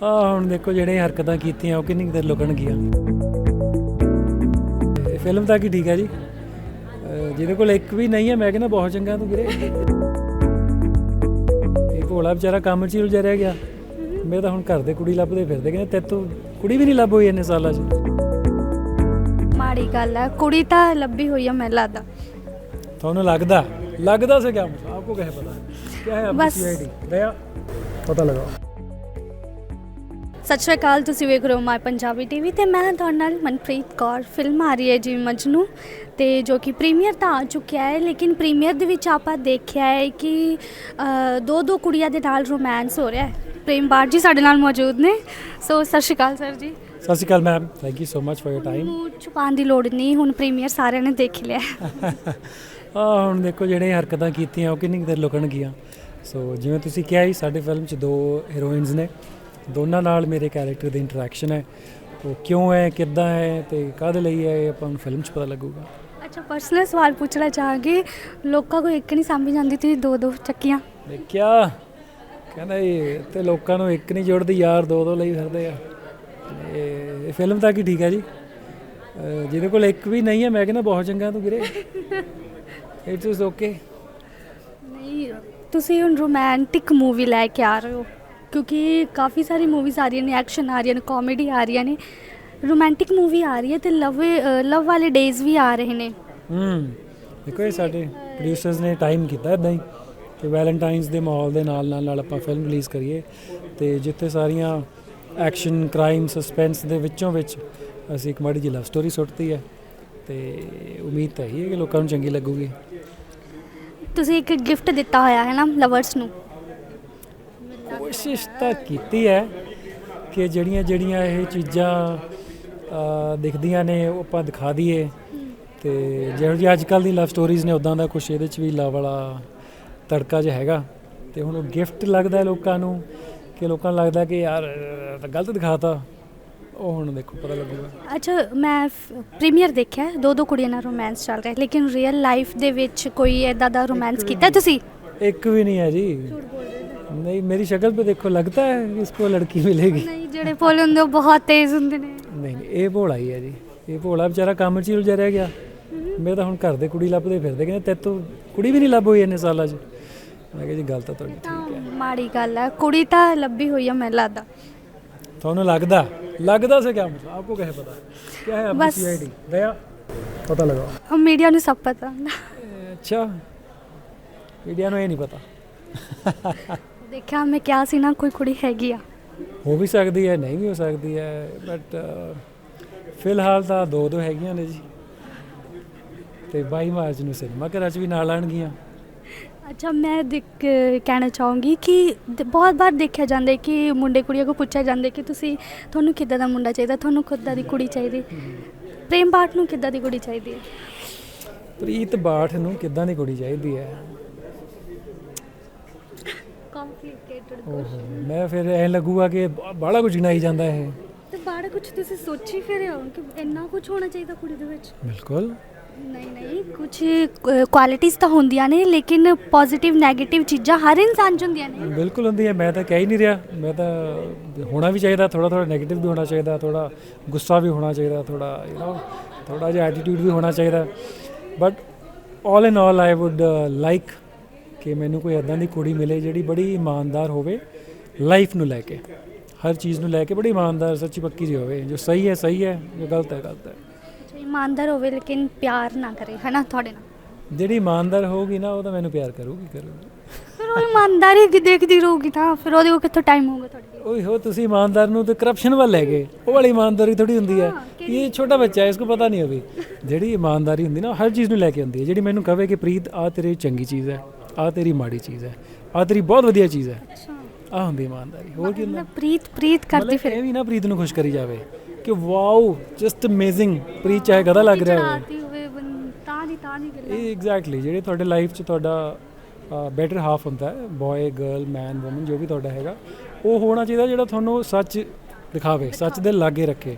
ਆ ਹੁਣ ਦੇਖੋ ਜਿਹੜੇ ਹਰਕਤਾਂ ਕੀਤੀਆਂ ਉਹ ਕਿੰਨੀ ਕੁ ਦੇਰ ਲੁਕਣਗੀਆਂ ਫਿਲਮ ਤਾਂ ਕੀ ਠੀਕ ਹੈ ਜੀ? ਜਿਹਦੇ ਕੋਲ ਇੱਕ ਵੀ ਨਹੀਂ ਹੈ ਮੈਂ ਕਹਿੰਦਾ ਬਹੁਤ ਚੰਗਾ ਤੂੰ ਵੀਰੇ। ਇਹ ਭੋਲਾ ਵਿਚਾਰਾ ਕੰਮ 'ਚ ਹੀ ਉਲਝਿਆ ਰਹਿ ਗਿਆ। ਮੇਰੇ ਤਾਂ ਹੁਣ ਘਰ ਦੇ ਕੁੜੀ ਲੱਭਦੇ ਫਿਰਦੇ ਕਹਿੰਦੇ ਤੈਨੂੰ ਕੁੜੀ ਵੀ ਨਹੀਂ ਲੱਭ ਹੋਈ ਇੰਨੇ ਸਾਲਾਂ 'ਚ। ਮਾੜੀ ਗੱਲ ਆ ਕੁੜੀ ਤਾਂ ਲੱਭੀ ਹੋਈ ਆ ਮੈਨੂੰ ਲੱਗਦਾ। ਤੁਹਾਨੂੰ ਲੱਗਦਾ? ਲੱਗਦਾ ਸੇ ਕਿਆ? ਆਪਕੋ ਕਹੇ ਪਤਾ? ਕਿਆ ਹੈ ਆਪਕੀ ਬਸ। ਸੀਆਈਡੀ ਦਇਆ। ਪਤਾ ਲਗਾਓ। ਸਤਿ ਸ਼੍ਰੀ ਅਕਾਲ ਤੁਸੀਂ ਵੇਖ ਰਹੇ ਹੋ ਮਾਈ ਪੰਜਾਬੀ ਟੀਵੀ ਤੇ ਮੈਂ ਤੁਹਾਡੇ ਨਾਲ ਮਨਪ੍ਰੀਤ ਕੌਰ। ਫਿਲਮ ਆ ਰਹੀ ਹੈ ਜੀ ਮਜਨੂ ਤੇ ਜੋ ਕਿ ਪ੍ਰੀਮੀਅਰ ਤਾਂ ਆ ਚੁੱਕਿਆ ਹੈ ਲੇਕਿਨ ਪ੍ਰੀਮੀਅਰ ਦੇ ਵਿੱਚ ਆਪਾਂ ਦੇਖਿਆ ਹੈ ਕਿ ਦੋ ਦੋ ਕੁੜੀਆਂ ਦੇ ਨਾਲ ਰੋਮਾਂਸ ਹੋ ਰਿਹਾ ਹੈ। ਪ੍ਰੇਮ ਬਾੜ ਜੀ ਸਾਡੇ ਨਾਲ ਮੌਜੂਦ ਨੇ। ਸੋ ਸਤਿ ਸ਼੍ਰੀ ਅਕਾਲ ਸਰ ਜੀ। ਸਤਿ ਸ਼੍ਰੀ ਅਕਾਲ ma'am thank you so much for your time ਛੁਪਾਉਣ ਦੀ ਲੋੜ ਨਹੀਂ ਹੁਣ ਪ੍ਰੀਮੀਅਰ ਸਾਰਿਆਂ ਨੇ ਦੇਖ ਲਿਆ ਆ ਹੁਣ ਦੇਖੋ ਜਿਹੜੇ ਹਰਕਤਾਂ ਕੀਤੀਆਂ ਉਹ ਕਿੰਨੀ ਦੇਰ ਲੁਕਣਗੀਆਂ। ਸੋ ਜਿਵੇਂ ਤੁਸੀਂ ਕਿਹਾ ਹੀ ਸਾਡੇ ਫਿਲਮ 'ਚ ਦੋ ਹੀਰੋਇਨਸ ਨੇ। ਦੋਨਾਂ ਨਾਲ ਮੇਰੇ ਕੈਰੈਕਟਰ ਦੀ ਇੰਟਰੈਕਸ਼ਨ ਹੈ। ਉਹ ਕਿਉਂ ਹੈ ਕਿੱਦਾਂ ਹੈ ਤੇ ਕਾਹਦੇ ਲਈ ਹੈ ਇਹ ਆਪਾਂ ਨੂੰ ਫਿਲਮ 'ਚ ਪਤਾ ਲੱਗੂਗਾ। ਅੱਛਾ ਪਰਸਨਲ ਸਵਾਲ ਪੁੱਛਣਾ ਚਾਹਾਂਗੇ। ਲੋਕਾਂ ਕੋ ਇੱਕ ਨਹੀਂ ਸਾਂਭੀ ਜਾਂਦੀ ਤੁਸੀਂ ਦੋ ਦੋ ਚੱਕੀਆਂ। ਦੇਖਿਆ? ਕਹਿੰਦਾ ਇਹ ਤੇ ਲੋਕਾਂ ਨੂੰ ਇੱਕ ਨਹੀਂ ਜੁੜਦੀ ਯਾਰ ਦੋ ਦੋ ਲਈ ਫਿਰਦੇ ਆ। ਇਹ ਫਿਲਮ ਤਾਂ ਕੀ ਠੀਕ ਹੈ ਜੀ। ਜਿਹਦੇ ਕੋਲ ਇੱਕ ਵੀ ਨਹੀਂ ਹੈ ਮੈਂ ਕਹਿੰਦਾ ਬਹੁਤ ਚੰਗਾ ਤੂੰ ਵੀਰੇ। ਇਟਸ ਇਜ਼ ਓਕੇ ਨਹੀਂ ਤੁਸੀਂ ਹੁਣ ਰੋਮਾਂਟਿਕ ਮੂਵੀ ਲੈ ਕੇ ਆ ਰਹੇ ਹੋ। ਕਿਉਂਕਿ ਕਾਫੀ ਸਾਰੀ ਮੂਵੀਜ਼ ਆ ਰਹੀਆਂ ਨੇ ਐਕਸ਼ਨ ਆ ਰਹੀਆਂ ਨੇ ਕਾਮੇਡੀ ਆ ਰਹੀਆਂ ਨੇ ਰੋਮਾਂਟਿਕ ਮੂਵੀ ਆ ਰਹੀ ਹੈ ਤੇ ਲਵ ਲਵ ਵਾਲੇ ਡੇਜ਼ ਵੀ ਆ ਰਹੇ ਨੇ। ਹੂੰ ਦੇਖੋ ਇਹ ਸਾਡੇ ਪ੍ਰੋਡਿਊਸਰਸ ਨੇ ਟਾਈਮ ਕੀਤਾ ਇਦਾਂ ਹੀ ਕਿ ਵੈਲੈਂਟਾਈਨਸ ਦੇ ਮਾਹੌਲ ਦੇ ਨਾਲ ਨਾਲ ਨਾਲ ਆਪਾਂ ਫਿਲਮ ਰਿਲੀਜ਼ ਕਰੀਏ ਤੇ ਜਿੱਥੇ ਸਾਰੀਆਂ ਐਕਸ਼ਨ ਕ੍ਰਾਈਮ ਸਸਪੈਂਸ ਦੇ ਵਿੱਚੋਂ ਵਿੱਚ ਅਸੀਂ ਇੱਕ ਮਾੜੀ ਜਿਹੀ ਲਵ ਸਟੋਰੀ ਸੁੱਟਤੀ ਹੈ ਤੇ ਉਮੀਦ ਤਾਂ ਇਹੀ ਹੈ ਕਿ ਲੋਕਾਂ ਨੂੰ ਚੰਗੀ ਲੱਗੂਗੀ। ਤੁਸੀਂ ਇੱਕ ਗਿਫਟ ਦਿੱਤਾ ਹੋਇਆ ਹੈ ਨਾ ਲਵਰਸ ਨੂੰ? ਕੋਸ਼ਿਸ਼ ਤਾਂ ਕੀਤੀ ਹੈ ਕਿ ਜਿਹੜੀਆਂ ਜਿਹੜੀਆਂ ਇਹ ਚੀਜ਼ਾਂ ਦਿਖਦੀਆਂ ਨੇ ਉਹ ਆਪਾਂ ਦਿਖਾ ਦਈਏ। ਤੇ ਜਿਹੋ ਜਿਹੀ ਅੱਜ ਕੱਲ ਦੀ ਲਵ ਸਟੋਰੀਜ਼ ਨੇ ਉਦਾਂ ਦਾ ਕੁਝ ਇਹਦੇ ਚ ਵੀ ਲਵ ਵਾਲਾ ਤੜਕਾ ਜਿਹਾ ਹੈਗਾ। ਤੇ ਹੁਣ ਉਹ ਗਿਫਟ ਲੱਗਦਾ ਹੈ ਲੋਕਾਂ ਨੂੰ ਕਿ ਲੋਕਾਂ ਨੂੰ ਲੱਗਦਾ ਕਿ ਯਾਰ ਗਲਤ ਦਿਖਾਤਾ। ਉਹ ਹੁਣ ਦੇਖੋ ਪਤਾ ਲੱਗੂਗਾ। ਅੱਛਾ ਮੈਂ ਪ੍ਰੀਮੀਅਰ ਦੇਖਿਆ ਦੋ ਦੋ ਕੁੜੀਆਂ ਨਾਲ ਰੋਮਾਂਸ ਚੱਲ ਰਿਹਾ ਹੈ, ਲੇਕਿਨ ਰੀਅਲ ਲਾਈਫ ਦੇ ਵਿੱਚ ਕੋਈ ਐਦਾਂ ਦਾ ਰੋਮਾਂਸ ਕੀਤਾ ਤੁਸੀਂ? ਇੱਕ ਵੀ ਨਹੀਂ ਹੈ ਜੀ। ਨਹੀਂ ਮੇਰੀ ਸ਼ਕਲ पे देखो लगता है कि इसको लड़की मिलेगी ਨਹੀਂ ਜਿਹੜੇ ਭੋਲੇ ਹੁੰਦੇ ਉਹ ਬਹੁਤ ਤੇਜ਼ ਹੁੰਦੇ ਨੇ ਨਹੀਂ ਨਹੀਂ ਇਹ ਭੋਲਾ ਹੀ ਹੈ ਜੀ ਇਹ ਭੋਲਾ ਵਿਚਾਰਾ ਕੰਮ 'ਚ ਹੀ ਉਲਝਿਆ ਰਹਿ ਗਿਆ ਮੈਂ ਤਾਂ ਹੁਣ ਘਰ ਦੇ ਕੁੜੀ ਲੱਭਦੇ ਫਿਰਦੇ ਕਹਿੰਦੇ ਤੇਤੋਂ ਕੁੜੀ ਵੀ ਨਹੀਂ ਲੱਭ ਹੋਈ ਇੰਨੇ ਸਾਲਾਂ 'ਚ ਮੈਂ ਕਿਹਾ ਜੀ ਗੱਲ ਤਾਂ ਤੁਹਾਡੀ ਤਾਂ ਠੀਕ ਹੈ ਮਾੜੀ ਗੱਲ ਹੈ ਕੁੜੀ ਤਾਂ ਲੱਭੀ ਹੋਈ ਆ ਮੈਨੂੰ ਲੱਗਦਾ ਤੁਹਾਨੂੰ ਲੱਗਦਾ ਲੱਗਦਾ ਸੇ ਕਿਆ ਮਤਲਬ ਆਪਕੋ ਕਹੇ ਪਤਾ क्या है आपकी बस- सीआईडी दया पता लगाओ ਉਹ ਮੀਡੀਆ ਨੂੰ ਸਭ ਪਤਾ ਹੁੰਦਾ ए, अच्छा मीडिया ਨੂੰ ਇਹ ਨਹੀਂ ਪਤਾ ਦੇਖਿਆ ਮੈਂ ਕਿਹਾ ਸੀ ਨਾ ਕੋਈ ਕੁੜੀ ਹੈਗੀ ਆ। ਹੋ ਵੀ ਸਕਦੀ ਹੈ ਨਹੀਂ ਵੀ ਹੋ ਸਕਦੀ ਹੈ ਬਟ ਫਿਲਹਾਲ ਤਾਂ ਦੋ ਦੋ ਹੈਗੀਆਂ ਨੇ ਜੀ। ਤੇ 22 ਮਾਰਚ ਨੂੰ ਸਿਨੇਮਾ ਘਰਾਂ 'ਚ ਵੀ ਨਾਲ ਆਣਗੀਆਂ ਅੱਛਾ ਮੈਂ ਦੇਖ ਕਹਿਣਾ ਚਾਹੂੰਗੀ ਕਿ ਦ- ਬਹੁਤ ਵਾਰ ਦੇਖਿਆ ਜਾਂਦਾ ਹੈ ਕਿ ਮੁੰਡੇ ਕੁੜੀਆਂ ਕੋ ਪੁੱਛਿਆ ਜਾਂਦਾ ਹੈ ਕਿ ਤੁਸੀਂ ਤੁਹਾਨੂੰ ਕਿੱਦਾਂ ਦਾ ਮੁੰਡਾ ਚਾਹੀਦਾ? ਤੁਹਾਨੂੰ ਕਿੱਦਾਂ ਦੀ ਕੁੜੀ ਚਾਹੀਦੀ? ਪ੍ਰੇਮ ਬਾਟ ਨੂੰ ਕਿੱਦਾਂ ਦੀ ਕੁੜੀ ਚਾਹੀਦੀ ਹੈ? ਪ੍ਰੀਤ ਬਾਠ ਨੂੰ ਕਿੱਦਾਂ ਦੀ ਕੁੜੀ ਚਾਹੀਦੀ ਹੈ? ਮੈਂ ਫਿਰ ਐ ਲੱਗੂਗਾ ਕਿ ਬਾਹਲਾ ਕੁਝ ਗਿਣਾਈ ਜਾਂਦਾ ਇਹ। ਤੇ ਬਾੜਾ ਕੁਝ ਤੁਸੀਂ ਸੋਚੀ ਫਿਰੇ ਹੋ ਕਿ ਇੰਨਾ ਕੁਝ ਹੋਣਾ ਚਾਹੀਦਾ ਕੁੜੀ ਦੇ ਵਿੱਚ? ਬਿਲਕੁਲ। ਨਹੀਂ ਨਹੀਂ ਕੁਝ ਕੁਆਲਿਟੀਆਂ ਤਾਂ ਹੁੰਦੀਆਂ ਨੇ ਲੇਕਿਨ ਪੋਜ਼ਿਟਿਵ 네ਗੇਟਿਵ ਚੀਜ਼ਾਂ ਹਰ ਇਨਸਾਨ 'ਚ ਹੁੰਦੀਆਂ ਨੇ। ਬਿਲਕੁਲ ਹੁੰਦੀ ਹੈ ਮੈਂ ਤਾਂ ਕਹਿ ਹੀ ਨਹੀਂ ਰਿਹਾ। ਮੈਂ ਤਾਂ ਹੋਣਾ ਵੀ ਚਾਹੀਦਾ ਥੋੜਾ ਥੋੜਾ 네ਗੇਟਿਵ ਵੀ ਹੋਣਾ ਚਾਹੀਦਾ ਥੋੜਾ ਗੁੱਸਾ ਵੀ ਹੋਣਾ ਚਾਹੀਦਾ ਥੋੜਾ ਯੂ نو ਥੋੜਾ ਜਿਹਾ ਐਟੀਟਿਊਡ ਵੀ ਹੋਣਾ ਚਾਹੀਦਾ। But all in all I would like ਕਿ ਮੈਨੂੰ ਕੋਈ ਇਦਾਂ ਦੀ ਕੁੜੀ ਮਿਲੇ ਜਿਹੜੀ ਬੜੀ ਇਮਾਨਦਾਰ ਹੋਵੇ ਲਾਈਫ ਨੂੰ ਲੈ ਕੇ। ਹਰ ਚੀਜ਼ ਨੂੰ ਲੈ ਕੇ ਬੜੀ ਇਮਾਨਦਾਰ ਸੱਚੀ ਪੱਕੀ ਜਿਹੀ ਹੋਵੇ। ਜੋ ਸਹੀ ਹੈ ਸਹੀ ਹੈ ਜੋ ਗਲਤ ਹੈ ਗਲਤ ਹੈ। ਇਮਾਨਦਾਰ ਹੋਵੇ ਲੇਕਿਨ ਪਿਆਰ ਨਾ ਕਰੇ ਹਨਾ ਤੁਹਾਡੇ ਨਾਲ? ਜਿਹੜੀ ਇਮਾਨਦਾਰ ਹੋਊਗੀ ਨਾ ਉਹ ਤਾਂ ਮੈਨੂੰ ਪਿਆਰ ਕਰੂਗੀ ਕਰੂਗੀ। ਫਿਰ ਉਹ ਇਮਾਨਦਾਰੀ ਕਿ ਦੇਖਦੀ ਰਹੂਗੀ ਤਾਂ ਫਿਰ ਉਹਦੇ ਕੋਲ ਕਿੱਥੋਂ ਟਾਈਮ ਹੋਊਗਾ ਤੁਹਾਡੇ ਲਈ? ਓਏ ਹੋ ਤੁਸੀਂ ਇਮਾਨਦਾਰ ਨੂੰ ਤੇ ਕਰਪਸ਼ਨ ਵੱਲ ਲੈ ਗਏ। ਉਹ ਵਾਲੀ ਇਮਾਨਦਾਰੀ ਥੋੜੀ ਹੁੰਦੀ ਹੈ। ਇਹ ਛੋਟਾ ਬੱਚਾ ਹੈ ਇਸਕੋ ਪਤਾ ਨਹੀਂ ਹੋਵੇ। ਜਿਹੜੀ ਇਮਾਨਦਾਰੀ ਹੁੰਦੀ ਨਾ ਹਰ ਚੀਜ਼ ਨੂੰ ਲੈ ਕੇ ਹੁੰਦੀ ਹੈ। ਜਿਹੜੀ ਮੈਨੂੰ ਕਹੇ ਕਿ ਪ੍ਰੀਤ ਆ ਤੇਰੀ ਚੰਗੀ ਚੀਜ਼ ਹੈ। ਆ ਤੇਰੀ ਮਾੜੀ ਚੀਜ਼ ਹੈ ਆ ਤੇਰੀ ਬਹੁਤ ਵਧੀਆ ਚੀਜ਼ ਹੈ। ਅੱਛਾ। ਆ ਹੁੰਦੀ ਇਮਾਨਦਾਰੀ ਹੋਰ ਕੀ ਹੁੰਦਾ? ਪ੍ਰੀਤ ਪ੍ਰੀਤ ਕਰਦੀ ਫਿਰ। ਇਹ ਵੀ ਨਾ ਪ੍ਰੀਤ ਨੂੰ ਖੁਸ਼ ਕਰੀ ਜਾਵੇ ਕਿ ਵਾਓ ਜਸਟ ਅਮੇਜ਼ਿੰਗ ਪ੍ਰੀਤ ਚਾਹੇ ਗਦਾ ਲੱਗ ਰਿਹਾ ਹੋਵੇ। ਤਾਂ ਦੀ ਤਾਂ ਦੀ ਗੱਲਾਂ। ਇਹ ਐਗਜ਼ੈਕਟਲੀ ਜਿਹੜੇ ਤੁਹਾਡੇ ਲਾਈਫ 'ਚ ਤੁਹਾਡਾ ਬੈਟਰ ਹਾਫ ਹੁੰਦਾ ਹੈ ਬॉय ਗਰਲ ਮੈਨ ਔਮਨ ਜੋ ਵੀ ਤੁਹਾਡਾ ਹੈਗਾ ਉਹ ਹੋਣਾ ਚਾਹੀਦਾ ਜਿਹੜਾ ਤੁਹਾਨੂੰ ਸੱਚ ਦਿਖਾਵੇ ਸੱਚ ਦੇ ਲਾਗੇ ਰੱਖੇ।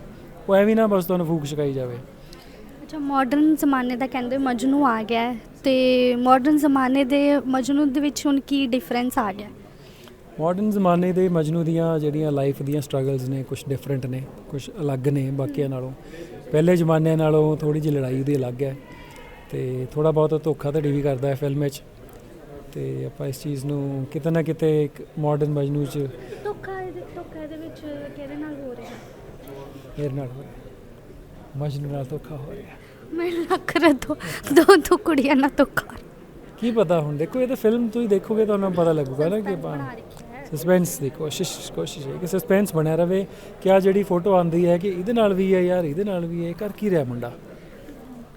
ਉਹ ਐਵੇਂ ਨਾ ਬਸ ਤੁਹਾਨੂੰ ਫੂਕ ਛਕਾਈ ਜਾਵੇ। ਅੱਛਾ ਮਾਡਰਨ ਜ਼ਮਾਨੇ ਦਾ ਕਹਿੰਦੇ ਮਜਨੂ ਆ ਗਿਆ ਹੈ। ਤੇ ਮਾਡਰਨ ਜ਼ਮਾਨੇ ਦੇ ਮਜਨੂ ਦੇ ਵਿੱਚ ਹੁਣ ਕੀ ਡਿਫਰੈਂਸ ਆ ਗਿਆ? ਮਾਡਰਨ ਜ਼ਮਾਨੇ ਦੇ ਮਜਨੂ ਦੀਆਂ ਜਿਹੜੀਆਂ ਲਾਈਫ ਦੀਆਂ ਸਟਰਗਲਸ ਨੇ ਕੁਝ ਡਿਫਰੈਂਟ ਨੇ ਕੁਝ ਅਲੱਗ ਨੇ ਬਾਕੀਆਂ ਨਾਲੋਂ। ਪਹਿਲੇ ਜ਼ਮਾਨੇ ਨਾਲੋਂ ਥੋੜੀ ਜਿਹੀ ਲੜਾਈ ਉਹਦੀ ਅਲੱਗ ਹੈ ਤੇ ਥੋੜਾ ਬਹੁਤ ਧੋਖਾ ਧੜੀ ਵੀ ਕਰਦਾ ਹੈ ਫਿਲਮ ਵਿੱਚ। ਤੇ ਆਪਾਂ ਇਸ ਚੀਜ਼ ਨੂੰ ਕਿਤੇ ਨਾ ਕਿਤੇ ਇੱਕ ਮਾਡਰਨ ਮਜਨੂ 'ਚ ਧੋਖਾ ਇਹਦੇ ਧੋਖਾ ਇਹਦੇ ਵਿੱਚ ਕਿਹਦੇ ਨਾਲ ਹੋ ਰਿਹਾ? ਨਾਲ ਹੋ ਰਿਹਾ। ਮਜਨੂ ਨਾਲ ਧੋਖਾ ਹੋ ਰਿਹਾ। ਮੈਨੂੰ ਲੱਗ ਰਿਹਾ ਦੋ ਦੋ ਦੋ ਕੁੜੀਆਂ ਨਾਲ ਧੋਖਾ। ਕੀ ਪਤਾ ਹੁਣ ਦੇਖੋ ਇਹ ਤਾਂ ਫਿਲਮ ਤੁਸੀਂ ਦੇਖੋਗੇ ਤੁਹਾਨੂੰ ਪਤਾ ਲੱਗੂਗਾ ਨਾ ਕਿ ਆਪਾਂ ਸਸਪੈਂਸ ਦੀ ਕੋਸ਼ਿਸ਼ ਕੋਸ਼ਿਸ਼ ਹੈ ਕਿ ਸਸਪੈਂਸ ਬਣਿਆ ਰਵੇ ਕਿ ਆ ਜਿਹੜੀ ਫੋਟੋ ਆਂਦੀ ਹੈ ਕਿ ਇਹਦੇ ਨਾਲ ਵੀ ਹੈ ਯਾਰ ਇਹਦੇ ਨਾਲ ਵੀ ਹੈ ਕਰ ਕੀ ਰਿਹਾ ਮੁੰਡਾ?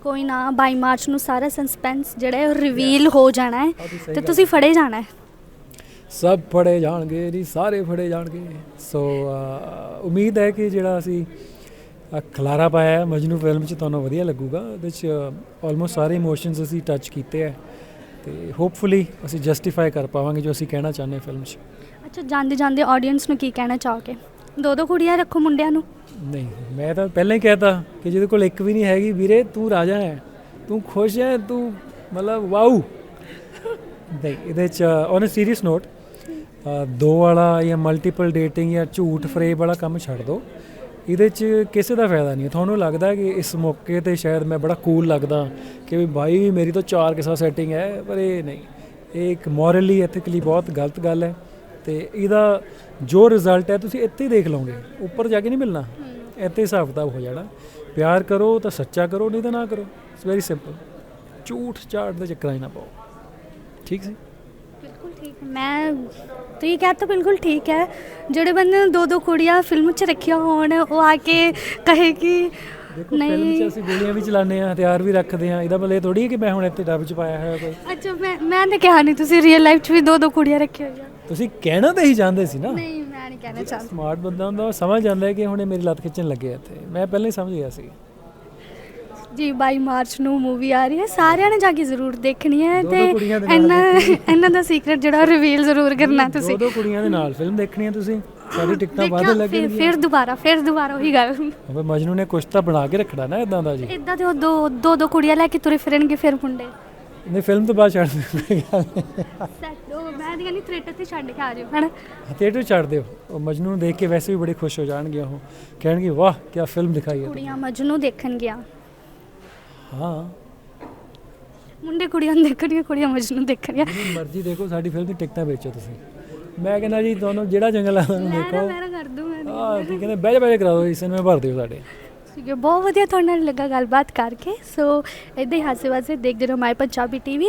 ਕੋਈ ਨਾ 22 ਮਾਰਚ ਨੂੰ ਸਾਰਾ ਸਸਪੈਂਸ ਜਿਹੜਾ ਹੈ ਰਿਵੀਲ ਹੋ ਜਾਣਾ ਹੈ ਤੇ ਤੁਸੀਂ ਫੜੇ ਜਾਣਾ ਹੈ। ਸਭ ਫੜੇ ਜਾਣਗੇ ਨਹੀਂ ਸਾਰੇ ਫੜੇ ਜਾਣਗੇ। ਸੋ ਉਮੀਦ ਹੈ ਕਿ ਜਿਹੜਾ ਅਸੀਂ ਖਲਾਰਾ ਪਾਇਆ ਮਜਨੂ ਫਿਲਮ 'ਚ ਤੁਹਾਨੂੰ ਵਧੀਆ ਲੱਗੂਗਾ। ਉਹਦੇ 'ਚ ਆਲਮੋਸਟ ਸਾਰੇ ਇਮੋਸ਼ਨਸ ਅਸੀਂ ਟੱਚ ਕੀਤੇ ਹੈ। ਤੇ ਹੋਪਫੁਲੀ ਅਸੀਂ ਜਸਟੀਫਾਈ ਕਰ ਪਾਵਾਂਗੇ ਜੋ ਅਸੀਂ ਕਹਿਣਾ ਚਾਹੁੰਦੇ ਫਿਲਮ 'ਚ। ਅੱਛਾ ਜਾਂਦੇ ਜਾਂਦੇ ਆਡੀਅנס ਨੂੰ ਕੀ ਕਹਿਣਾ ਚਾਹੋਗੇ? ਦੋ ਦੋ ਕੁੜੀਆਂ ਰੱਖੋ ਮੁੰਡਿਆਂ ਨੂੰ। ਨਹੀਂ ਮੈਂ ਤਾਂ ਪਹਿਲਾਂ ਹੀ ਕਹਿਤਾ ਕਿ ਜਿਹਦੇ ਕੋਲ ਇੱਕ ਵੀ ਨਹੀਂ ਹੈਗੀ ਵੀਰੇ ਤੂੰ ਰਾਜਾ ਹੈ। ਤੂੰ ਖੁਸ਼ ਹੈ ਤੂੰ ਮਤਲਬ ਵਾਓ ਨਹੀਂ ਇਹਦੇ ਚ ਔਨ ਅ ਸੀਰੀਅਸ ਨੋਟ ਦੋ ਵਾਲਾ ਜਾਂ ਮਲਟੀਪਲ ਡੇਟਿੰਗ ਜਾਂ ਝੂਠ ਫਰੇਬ ਵਾਲਾ ਕੰਮ ਛੱਡ ਦਿਓ ਇਹਦੇ ਚ ਕਿਸੇ ਦਾ ਫਾਇਦਾ ਨਹੀਂ। ਹੈ। ਤੁਹਾਨੂੰ ਲੱਗਦਾ ਹੈ ਕਿ ਇਸ ਮੌਕੇ ਤੇ ਸ਼ਾਇਦ ਮੈਂ ਬੜਾ ਕੂਲ ਲੱਗਦਾ ਕਿ ਵੀ ਭਾਈ ਮੇਰੀ ਤਾਂ ਚਾਰ ਕਿਸੇ ਸੈਟਿੰਗ ਹੈ ਪਰ ਇਹ ਨਹੀਂ। ਇਹ ਇੱਕ ਮੋਰਲੀ ਐਥਿਕਲੀ ਬਹੁਤ ਗਲਤ ਗੱਲ ਹੈ ਤੇ ਇਹਦਾ ਜੋ ਰਿਜ਼ਲਟ ਹੈ ਤੁਸੀਂ ਇੱਥੇ ਹੀ ਦੇਖ ਲਓਗੇ। ਉੱਪਰ ਜਾ ਕੇ ਨਹੀਂ ਮਿਲਣਾ। ਇੱਥੇ ਹਿਸਾਬ ਕਿਤਾਬ ਹੋ ਜਾਣਾ। ਪਿਆਰ ਕਰੋ ਤਾਂ ਸੱਚਾ ਕਰੋ ਨਹੀਂ ਤਾਂ ਨਾ ਕਰੋ। ਇਟਸ ਵੈਰੀ ਸਿੰਪਲ ਝੂਠ ਝਾੜ ਦੇ ਚੱਕਰਾਂ 'ਚ ਨਾ ਪਾਓ। ਠੀਕ ਸੀ? ਠੀਕ। ਮੈਂ ਤੁਸੀਂ ਕਹਿ ਤਾਂ ਬਿਲਕੁਲ ਠੀਕ ਹੈ। ਜਿਹੜੇ ਬੰਦੇ ਨੇ ਦੋ ਦੋ ਕੁੜੀਆਂ ਫਿਲਮ 'ਚ ਰੱਖੀਆਂ ਹੋਣ ਉਹ ਆ ਕੇ ਕਹੇ ਕਿ ਦੇਖੋ ਫਿਲਮ 'ਚ ਨਹੀਂ। ਅਸੀਂ ਗੋਲੀਆਂ ਵੀ ਚਲਾਉਂਦੇ ਆ ਹਥਿਆਰ ਵੀ ਰੱਖਦੇ ਆ ਇਹਦਾ ਮਤਲਬ ਇਹ ਥੋੜੀ ਹੈ ਕਿ ਮੈਂ ਹੁਣ ਇੱਥੇ ਡੱਬ 'ਚ ਪਾਇਆ ਹੋਇਆ ਕੋਈ। ਅੱਛਾ ਮੈਂ ਮੈਂ ਤਾਂ ਕਿਹਾ ਨਹੀਂ ਤੁਸੀਂ ਰੀਅਲ ਲਾਈਫ 'ਚ ਵੀ ਦੋ ਦੋ ਕੁੜੀਆਂ ਰੱਖੀਆਂ ਹੋਈਆਂ। ਤੁਸੀਂ ਕਹਿਣਾ ਤਾਂ ਹੀ ਚਾਹੁੰਦੇ ਸੀ ਨਾ। ਨਹੀਂ ਮੈਂ ਨਹੀਂ ਕਹਿਣਾ ਚਾਹੁੰਦੀ। ਸਮਾਰਟ ਬੰਦਾ ਹੁੰਦਾ ਉਹ ਸਮਝ ਜਾਂਦਾ ਹੈ ਕਿ ਹੁਣ ਇਹ ਮੇਰੀ ਲੱਤ ਖਿੱਚਣ ਲੱਗੇ ਇੱਥੇ। ਮੈਂ ਪਹਿਲਾਂ ਹੀ ਸਮਝ ਗਿਆ ਸੀ। ਜੀ 22 ਮਾਰਚ ਨੂੰ ਮੂਵੀ ਆ ਰਹੀ ਹੈ। ਸਾਰਿਆਂ ਨੇ ਜਾ ਕੇ ਜ਼ਰੂਰ ਦੇਖਣੀ ਹੈ ਦੋ-ਦੋ ਤੇ ਇਹਨਾਂ ਇਹਨਾਂ ਦਾ ਸੀਕ੍ਰੇਟ ਜਿਹੜਾ ਰਿਵੀਲ ਜ਼ਰੂਰ ਕਰਨਾ ਤੁਸੀਂ। ਦੋ ਕੁੜੀਆਂ ਦੇ ਨਾਲ ਫਿਲਮ ਦੇਖਣੀ ਹੈ ਤੁਸੀਂ? ਸਾਡੀ ਟਿਕਟਾਂ ਵੱਧ ਲੱਗਣਗੀਆਂ। ਫਿਰ ਦੁਬਾਰਾ ਫਿਰ ਦੁਬਾਰਾ ਉਹੀ ਗੱਲ। ਅਬੇ ਮਜਨੂ ਨੇ ਕੁਛ ਤਾਂ ਬਣਾ ਕੇ ਰੱਖਣਾ ਨਾ ਇਦਾਂ ਦਾ ਜੀ। ਇਦਾਂ ਤੇ ਉਹ ਦੋ ਦੋ ਦੋ ਕੁੜੀਆਂ ਲੈ ਕੇ ਤੁਰੇ ਫਿਰਨਗੇ ਫਿਰ ਮੁੰਡੇ। ਨਹੀਂ ਫਿਲਮ ਤੋਂ ਬਾਅਦ ਛੱਡ ਦਿਓ ਸੈਟ ਉਹ ਮੈਂ ਦੀ ਨਹੀਂ ਥੀਏਟਰ ਤੇ ਛੱਡ ਕੇ ਆ ਜਾਓ ਹਨਾ? ਥੀਏਟਰ ਛੱਡ ਦਿਓ। ਉਹ ਮਜਨੂ ਨੂੰ ਦੇਖ ਕੇ ਵੈਸੇ ਵੀ ਬੜੇ ਖੁਸ਼ ਹੋ ਜਾਣਗੇ ਉਹ। ਕਹਿਣਗੇ ਵਾਹ ਕੀ ਫਿਲਮ ਦਿਖਾਈ ਹੈ ਕੁੜੀਆਂ ਮਜਨੂ ਦੇਖਣ ਗਿਆ ਹਾਂ। ਮੁੰਡੇ ਕੁੜੀਆਂ ਨੂੰ ਦੇਖਣੀਆਂ ਕੁੜੀਆਂ ਮਜਨੂ ਦੇਖਣੀਆਂ ਜਿੰਨੀ ਮਰਜ਼ੀ ਦੇਖੋ ਸਾਡੀ ਫਿਲਮ ਦੀ ਟਿਕਟਾਂ ਵੇਚੋ ਤੁਸੀਂ। ਮੈਂ ਕਹਿੰਦਾ ਜੀ ਤੁਹਾਨੂੰ ਜਿਹੜਾ ਜੰਗਲ ਆ ਉਹਨੂੰ ਮੈਂ ਨਾ ਦੇਖੋ। ਮੈਂ ਨਾ ਕਰ ਦੂੰ ਮੈਂ ਨਹੀਂ। ਆ ਕੀ ਕਹਿੰਦੇ ਬਹਿ ਜਾ ਬਹਿ ਜਾ ਕਰਾ ਦਿਓ ਇਸ ਨੂੰ ਭਰ ਦਿਓ ਸਾਡੇ। ਠੀਕ ਹੈ ਬਹੁਤ ਵਧੀਆ ਤੁਹਾਡੇ ਨਾਲ ਲੱਗਾ ਗੱਲਬਾਤ ਕਰਕੇ। ਸੋ ਇਦਾਂ ਹੀ ਹਾਸੇ ਵਾਸੇ ਦੇਖਦੇ ਰਹੋ ਮਾਈ ਪੰਜਾਬੀ ਟੀਵੀ